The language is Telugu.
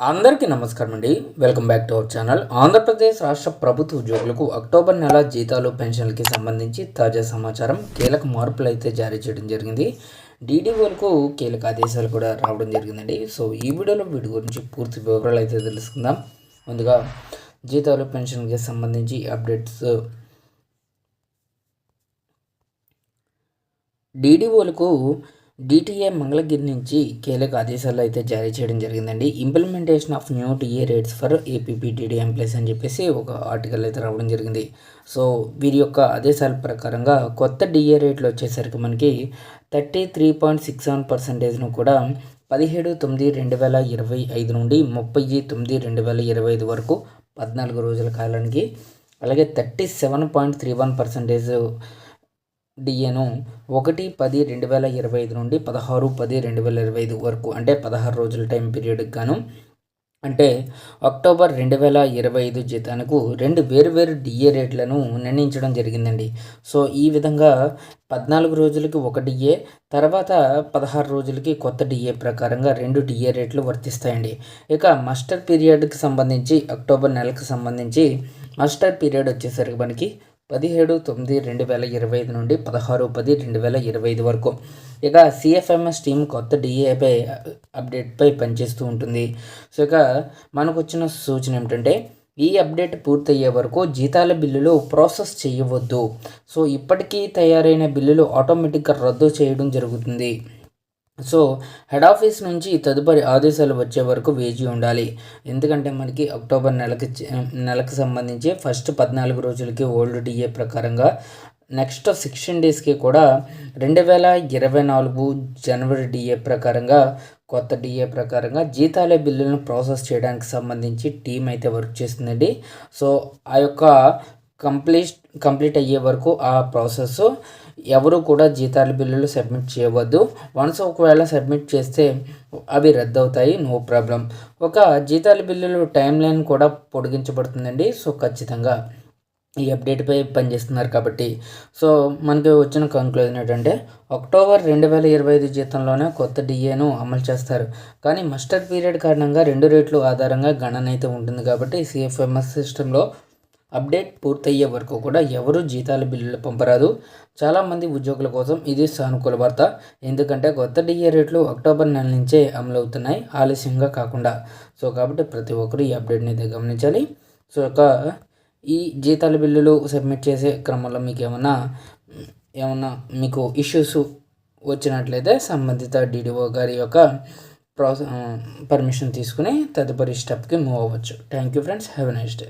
అందరికీ నమస్కారం అండి. Welcome back to our channel. Andhra Pradesh రాష్ట్ర ప్రభుత్వ ఉద్యోగులకు అక్టోబర్ నెల జీతాలు పెన్షన్లకి సంబంధించి తాజా సమాచారం కీలక మార్పులు అయితే జారీ చేయడం జరిగింది. డీడీఓలకు కీలక ఆదేశాలు కూడా రావడం జరిగిందండి. సో ఈ వీడియోలో వీటి గురించి పూర్తి వివరాలు అయితే తెలుసుకుందాం. ముందుగా జీతాలు పెన్షన్కి సంబంధించి అప్డేట్స్. డీడీఓలకు డిటిఏ మంగళగిరి నుంచి కీలక ఆదేశాలు అయితే జారీ చేయడం జరిగిందండి. Implementation of new TA rates for APPTD employees అని చెప్పేసి ఒక ఆర్టికల్ అయితే రావడం జరిగింది. సో వీరి యొక్క ఆదేశాల ప్రకారంగా కొత్త డిఏ రేట్లు వచ్చేసరికి మనకి thirty three point six seven పర్సెంటేజ్ను కూడా పదిహేడు తొమ్మిది రెండు వేల ఇరవై ఐదు నుండి ముప్పై తొమ్మిది రెండు వేల ఇరవై ఐదు వరకు పద్నాలుగు రోజుల కాలానికి అలాగే thirty seven point three one percentage డిఏను ఒకటి పది రెండు వేల ఇరవై ఐదు నుండి పదహారు పది రెండు వేల ఇరవై ఐదు వరకు అంటే పదహారు రోజుల టైం పీరియడ్కి గాను. అంటే అక్టోబర్ రెండు వేల ఇరవై ఐదు జీతానికి రెండు వేరువేరు డిఏ రేట్లను నిర్ణయించడం జరిగిందండి. సో ఈ విధంగా పద్నాలుగు రోజులకి ఒక డిఏ తర్వాత పదహారు రోజులకి కొత్త డిఏ ప్రకారంగా రెండు డిఏ రేట్లు వర్తిస్తాయండి. ఇక మస్టర్ పీరియడ్కి సంబంధించి అక్టోబర్ నెలకు సంబంధించి మస్టర్ పీరియడ్ వచ్చేసరికి మనకి పదిహేడు తొమ్మిది రెండు వేల ఇరవై ఐదు నుండి పదహారు పది రెండు వేల ఇరవై ఐదు వరకు. ఇక సిఎఫ్ఎంఎస్ టీం కొత్త డిఏపై అప్డేట్పై పనిచేస్తూ ఉంటుంది. సో ఇక మనకు వచ్చిన సూచన ఏమిటంటే ఈ అప్డేట్ పూర్తయ్యే వరకు జీతాల బిల్లులు ప్రాసెస్ చేయవద్దు. సో ఇప్పటికీ తయారైన బిల్లులు ఆటోమేటిక్గా రద్దు చేయడం జరుగుతుంది. సో హెడ్ ఆఫీస్ నుంచి తదుపరి ఆదేశాలు వచ్చే వరకు వేచి ఉండాలి. ఎందుకంటే మనకి అక్టోబర్ నెలకి నెలకు సంబంధించి ఫస్ట్ పద్నాలుగు రోజులకి ఓల్డ్ డిఏ ప్రకారంగా నెక్స్ట్ సిక్స్టీన్ డేస్కి కూడా రెండు వేల ఇరవై నాలుగు జనవరి డిఏ ప్రకారంగా కొత్త డిఏ ప్రకారంగా జీతాల బిల్లులను ప్రాసెస్ చేయడానికి సంబంధించి టీం అయితే వర్క్ చేస్తుందండి. సో ఆ యొక్క కంప్లీట్ కంప్లీట్ అయ్యే వరకు ఆ ప్రాసెస్ ఎవరు కూడా జీతాల బిల్లులు సబ్మిట్ చేయవద్దు. వన్స్ ఒకవేళ సబ్మిట్ చేస్తే అవి రద్దు అవుతాయి నో ప్రాబ్లం. ఒక జీతాల బిల్లులు టైం లైన్ కూడా పొడిగించబడుతుందండి. సో ఖచ్చితంగా ఈ అప్డేట్పై పనిచేస్తున్నారు కాబట్టి. సో మనకి వచ్చిన కంక్లూజన్ ఏంటంటే అక్టోబర్ రెండు వేల ఇరవై ఐదు జీతంలోనే కొత్త డిఏను అమలు చేస్తారు. కానీ మస్టర్ పీరియడ్ కారణంగా రెండు రేట్లు ఆధారంగా గణన అయితే ఉంటుంది కాబట్టి సిఎఫ్ఎంఎస్ సిస్టంలో అప్డేట్ పూర్తయ్యే వరకు కూడా ఎవరు జీతాల బిల్లులు పంపరాదు. చాలామంది ఉద్యోగుల కోసం ఇది సానుకూల వార్త. ఎందుకంటే కొత్త డిఏ రేట్లు అక్టోబర్ నెల నుంచే అమలవుతున్నాయి. ఆలస్యంగా కాకుండా. సో కాబట్టి ప్రతి ఒక్కరు ఈ అప్డేట్ని అయితే గమనించాలి. సో యొక్క ఈ జీతాల బిల్లులు సబ్మిట్ చేసే క్రమంలో మీకు ఏమన్నా ఏమన్నా మీకు ఇష్యూస్ వచ్చినట్లయితే సంబంధిత డీడీఓ గారి యొక్క ప్రాసెస్ పర్మిషన్ తీసుకుని తదుపరి స్టెప్కి మూవ్ అవ్వచ్చు. Thank you friends. Have a nice day.